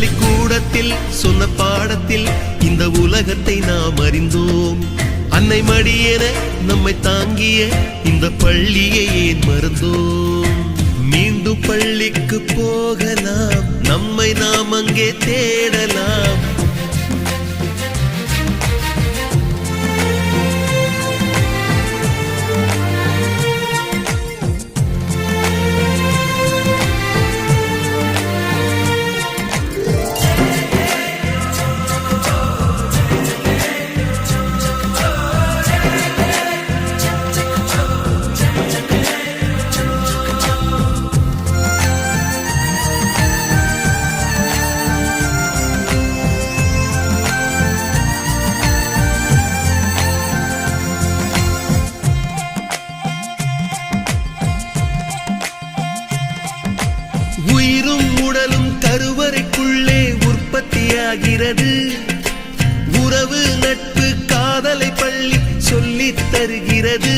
பள்ளிக்கூடத்தில் சொன்ன பாடத்தில் இந்த உலகத்தை நாம் அறிந்தோம். அன்னை மடியென நம்மை தாங்கிய இந்த பள்ளியை ஏன் மறந்தோம்? மீண்டும் பள்ளிக்கு போகலாம் நம்மை நாம் அங்கே தேடலாம். உற்பத்தியாகிறது உறவு நட்பு காதலை பள்ளி சொல்லித் தருகிறது.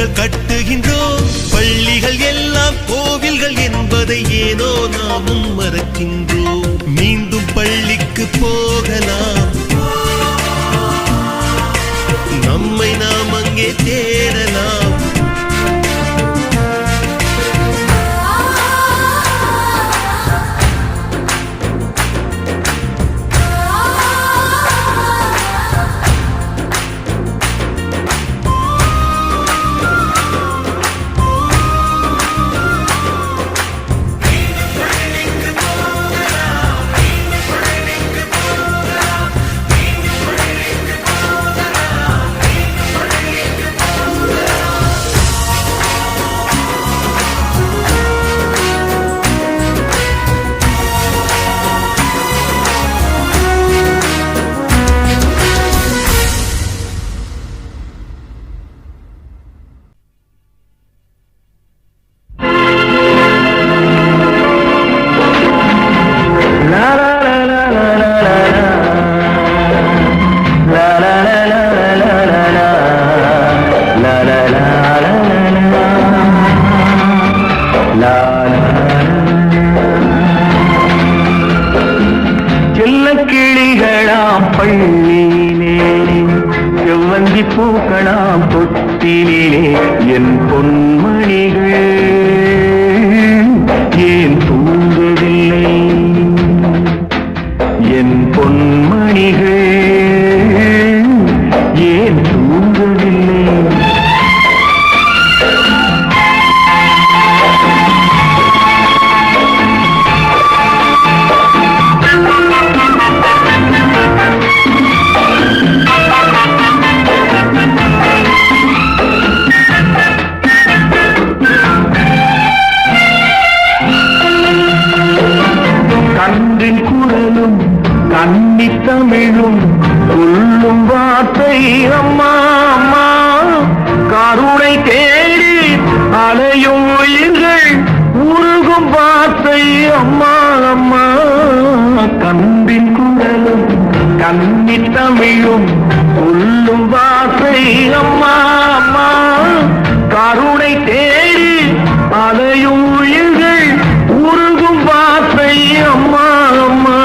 கோவில்கள் கட்டுகின்றோம். பள்ளிகள் எல்லாம் கோவில்கள் என்பதை ஏனோ நாமும் மறக்கின்றோம். மீண்டும் பள்ளிக்கு போகலாம். நம்மை நாம் அங்கே தேடலாம். என் பொன்மணிகள். உயிர்கள் உருகும் வார்த்தை அம்மா அம்மா. கன்றின் குரலும் கன்னி தமிழும் சொல்லும் வார்த்தை அம்மா அம்மா. கருணை தேடி அதையும் உயிர்கள் உருகும் வார்த்தை அம்மா அம்மா.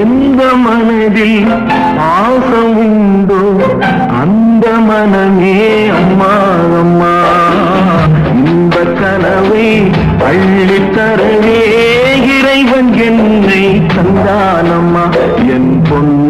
எந்த மனதில் பாசம் உண்டோ அந்த மனமே அம்மா. அள்ளித் தரவே இறைவன் என்னை தந்தானம்மா. என் பொன்மணிகள்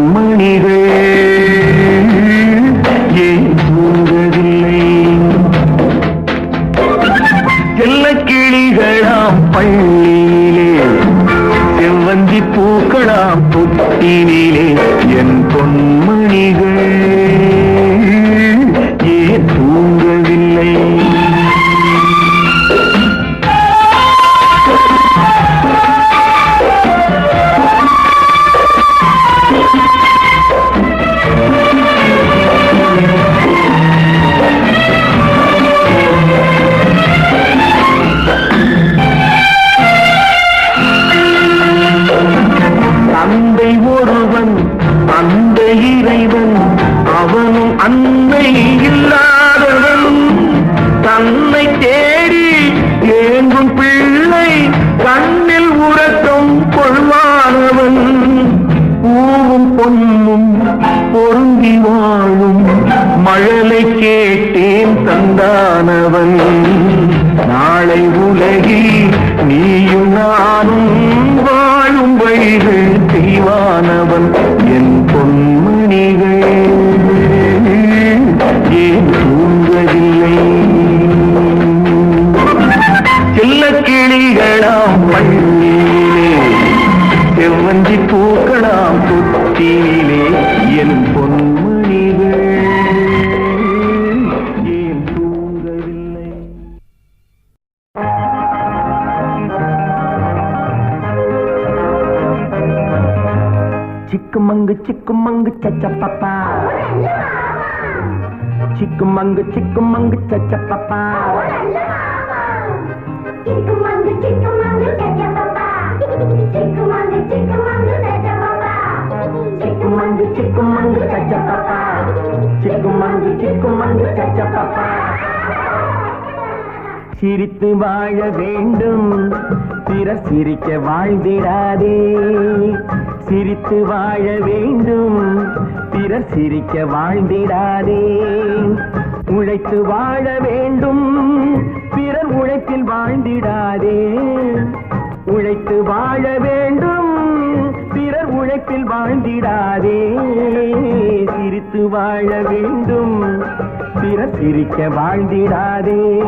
செவ்வஞ்சி பூக்கலாம் புத்தியிலே என் பொன்மணிகள். ஏன் தூங்கவில்லை? சிக்குமங்கு சிக்குமங்கு சச்ச பாப்பா. சிக்குமங்கு சிக்குமங்கு சச்ச பாப்பா. Chickamanga, மங்கு சிக்கு மங்கு சச்ச பாப்பா சிக்கு மங்கு சிக்கு மங்கு சச்ச பாப்பா சிரித்து வாழ வேண்டும். பிற சிரிக்க வாழ்ந்திடாதே. சிரித்து வாழ வேண்டும். பிற சிரிக்க வாழ்ந்திடாதே. உழைத்து வாழ வேண்டும். பிறர் உழைப்பில் வாழ்ந்திடாதே. உழைத்து வாழ வேண்டும். உழைப்பில் வாழ்ந்திடாதே. சிரித்து வாழ வேண்டும். பிற சிரிக்க வாழ்ந்திடாதே.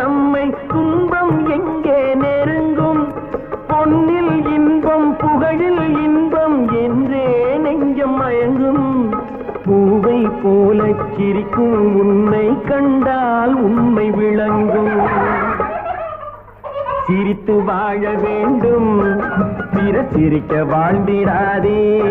தம்மை துன்பம் எங்கே நெருங்கும்? பொன்னில் இன்பம் புகழில் இன்பம் என்றே நெஞ்சம் மயங்கும். பூவை போல சிரிக்கும் உன்னை கண்டால் உண்மை விளங்கும். சிரித்து வாழ வேண்டும் பிற சிரிக்க வாழ்ந்திடாதே.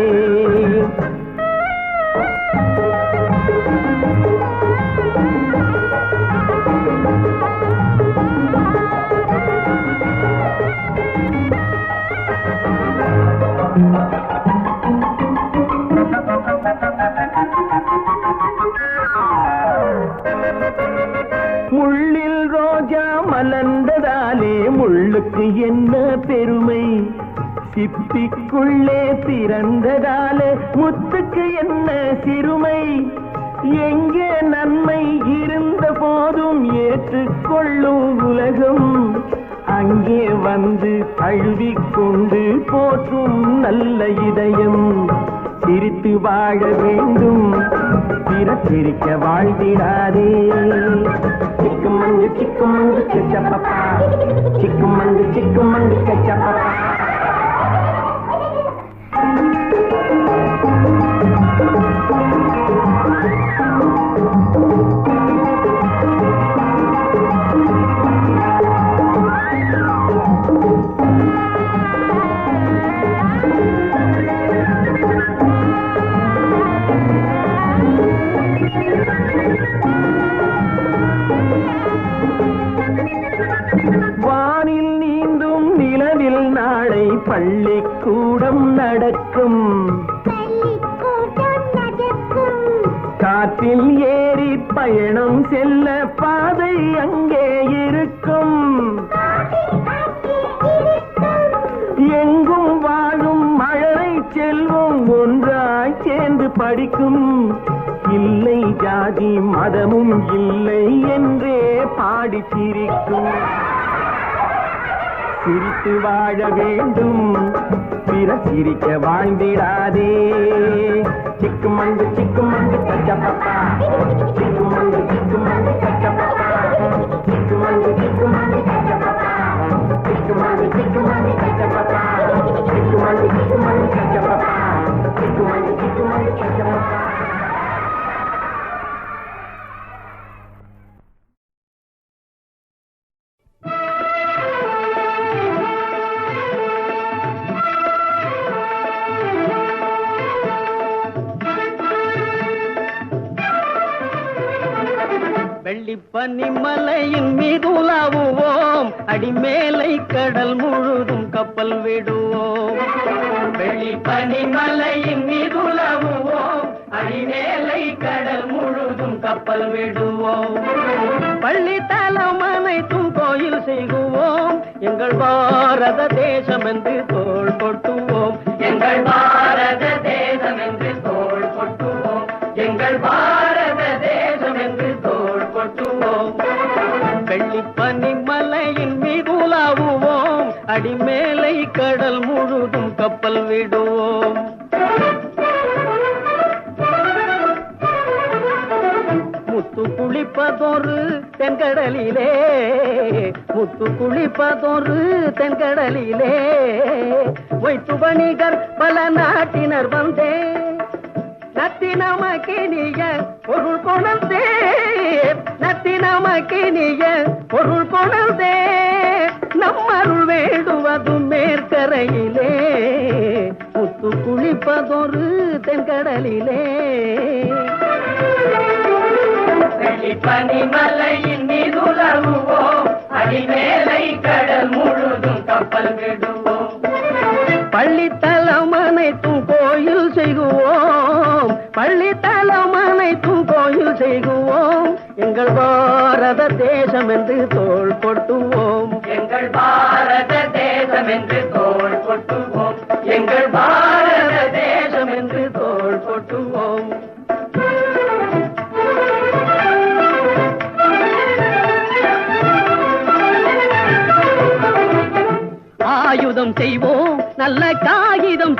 மலர்ந்ததாலே என்ன பெருமை? சிப்பிக்குள்ளே பிறந்ததாலே முத்துக்கு என்ன சிறுமை? எங்கே நன்மை இருந்த போதும் ஏற்றுக்கொள்ளும் உலகம்? அங்கே வந்து அழுவிக்கொண்டு போற்றும் நல்ல இதயம். சிரித்து வாழ வேண்டும் பிற சிரிக்க வாழ்ந்திடாதே சிக்குமங்கு சிக்குமங்கு மஞ்சு சிச்சப்பா chico mande, chico mande. பயணம் செல்ல பாதை அங்கே இருக்கும். எங்கும் வாழும் மழலை செல்வம் ஒன்றாய் சேர்ந்து படிக்கும். இல்லை ஜாதி மதமும் இல்லை என்றே பாடி சிரிக்கும். சிரித்து வாழ வேண்டும் பிற சிரிக்க வாழ்ந்திடாதே. சிக்கு மண்டு சிக்கு மண்டு சிக்குமண்டு சிக்குமண்டு கப்பல் விடுவோம். பள்ளி தலம் அனைத்தும் கோயில் செய்குவோம். எங்கள் பாரத தேசம் என்று தோல் கொட்டுவோம். எங்கள் பாரத தேசம் என்று தோல் கொட்டுவோம். எங்கள் பாரத தேசம் என்று தோல் கொட்டுவோம். வெள்ளிப்பனி பனிமலையின் மீது உலாவுவோம். அடிமேலை கடல் முழுதும் கப்பல் விடுவோம். குளிப்பதொரு தென்கடலிலே. முத்து குளிப்பதொரு தென்கடலிலே. வைத்து வணிகர் பல நாட்டினர் வந்தே. நத்தினமக்கினிய பொருள் கொணர்ந்தே. நத்தினமக்கினிய பொருள் கொணர்ந்தே. நம்மருள் வேண்டுவது மேற்கரையிலே. முத்து குளிப்பதொரு தென்கடலிலே. பனிமலையின் மீது உலவுவோம் அடிமேலை கடல் முழுதும் கப்பல் விடுவோம் பள்ளி பள்ளித்தலம் அனைத்தும் கோயில் செய்குவோம். பள்ளி பள்ளித்தலம் அனைத்தும் கோயில் செய்குவோம். எங்கள் பாரத தேசம் என்று தோல் கொட்டுவோம். எங்கள் பாரத தேசம் என்று தோல்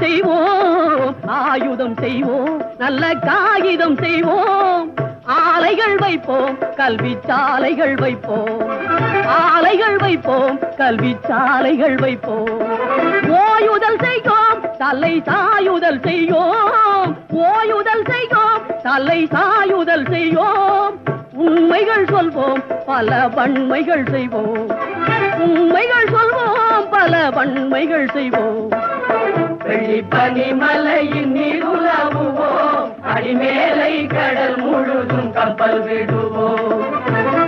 செய்வோம். ஆயுதம் செய்வோம். நல்ல காகிதம் செய்வோம். ஆலைகள் வைப்போம். கல்வி சாலைகள் வைப்போம். ஆலைகள் வைப்போம். கல்வி சாலைகள் வைப்போம். ஓயுதல் செய்வோம் தலை சாயுதல் செய்யோம். ஓயுதல் செய்வோம் தலை சாயுதல் செய்வோம் உண்மைகள் சொல்வோம். பல வன்மைகள் செய்வோம். உண்மைகள் சொல்வோம். பல வன்மைகள் செய்வோம். வெளி பனிமலையின் நீர் உலாவுவோம் அடிமேலை கடல் முழுதும் கப்பல் விடுவோம்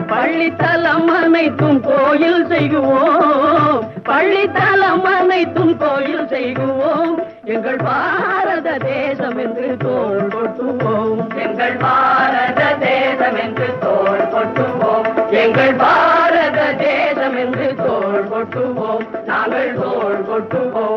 பள்ளித்தலம் அனைத்தும் கோயில் செய்குவோம் பள்ளித்தலம் அனைத்தும் கோயில் செய்குவோம் எங்கள் பாரத தேசம் என்று தோல் கொட்டுவோம். எங்கள் பாரத தேசம் என்று தோல் கொட்டுவோம். எங்கள் பாரத தேசம் என்று தோல் கொட்டுவோம். நாங்கள் தோல் கொட்டுவோம்.